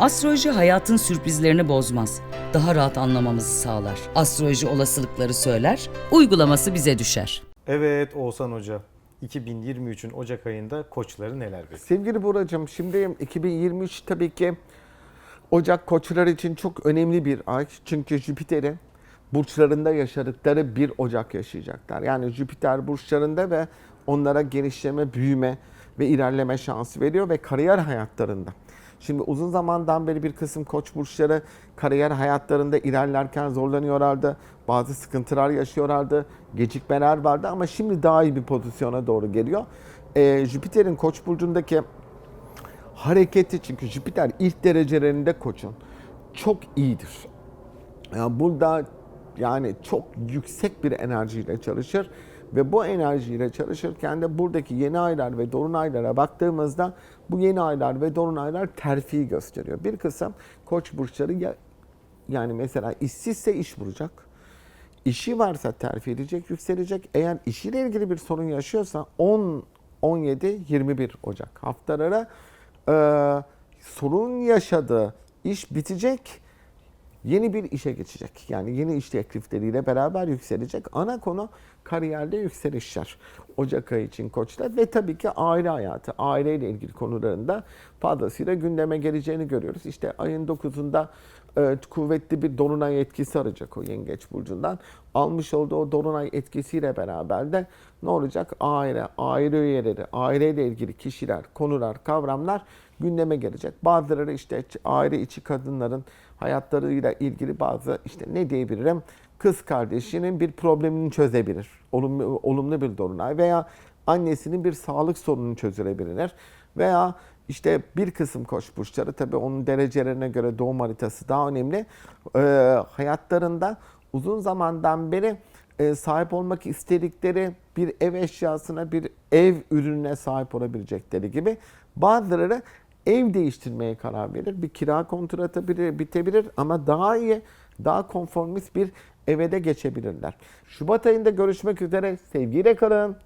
Astroloji hayatın sürprizlerini bozmaz. Daha rahat anlamamızı sağlar. Astroloji olasılıkları söyler, uygulaması bize düşer. Evet Oğuzhan Hoca. 2023'ün Ocak ayında koçları neler bekliyor? Sevgili Buracığım şimdi 2023 tabii ki Ocak koçlar için çok önemli bir ay. Çünkü Jüpiter'in burçlarında yaşadıkları bir Ocak yaşayacaklar. Yani Jüpiter burçlarında ve onlara genişleme, büyüme ve ilerleme şansı veriyor ve kariyer hayatlarında. Şimdi uzun zamandan beri bir kısım koç burçları kariyer hayatlarında ilerlerken zorlanıyorlardı. Bazı sıkıntılar yaşıyorlardı. Gecikmeler vardı ama şimdi daha iyi bir pozisyona doğru geliyor. Ee, Jüpiter'in koç burcundaki hareketi çünkü Jüpiter ilk derecelerinde koçun çok iyidir. Yani burada yani çok yüksek bir enerjiyle çalışır ve bu enerjiyle çalışırken de buradaki yeni aylar ve dolunaylara baktığımızda bu yeni aylar ve dolunaylar terfi gösteriyor. Bir kısım koç burçları ya, yani mesela işsizse iş bulacak. İşi varsa terfi edecek, yükselecek. Eğer işiyle ilgili bir sorun yaşıyorsa 10, 17, 21 Ocak haftalara e, sorun yaşadığı iş bitecek. Yeni bir işe geçecek. Yani yeni iş teklifleriyle beraber yükselecek. Ana konu kariyerde yükselişler. Ocak ayı için koçlar ve tabii ki aile hayatı, aileyle ilgili konularında fazlasıyla gündeme geleceğini görüyoruz. İşte ayın 9'unda e, kuvvetli bir dolunay etkisi arayacak o yengeç burcundan. Almış olduğu o dolunay etkisiyle beraber de ne olacak? Aile, aile üyeleri, aileyle ilgili kişiler, konular, kavramlar gündeme gelecek. Bazıları işte aile içi kadınların hayatlarıyla ilgili bazı işte ne diyebilirim? Kız kardeşinin bir problemini çözebilir. Olumlu, olumlu bir dolunay veya annesinin bir sağlık sorununu çözebilir. Veya işte bir kısım koç burçları tabii onun derecelerine göre doğum haritası daha önemli. Ee, hayatlarında uzun zamandan beri e, sahip olmak istedikleri bir ev eşyasına, bir ev ürününe sahip olabilecekleri gibi bazıları ev değiştirmeye karar verir. Bir kira kontratı biri- bitebilir ama daha iyi, daha konformist bir eve de geçebilirler. Şubat ayında görüşmek üzere. Sevgiyle kalın.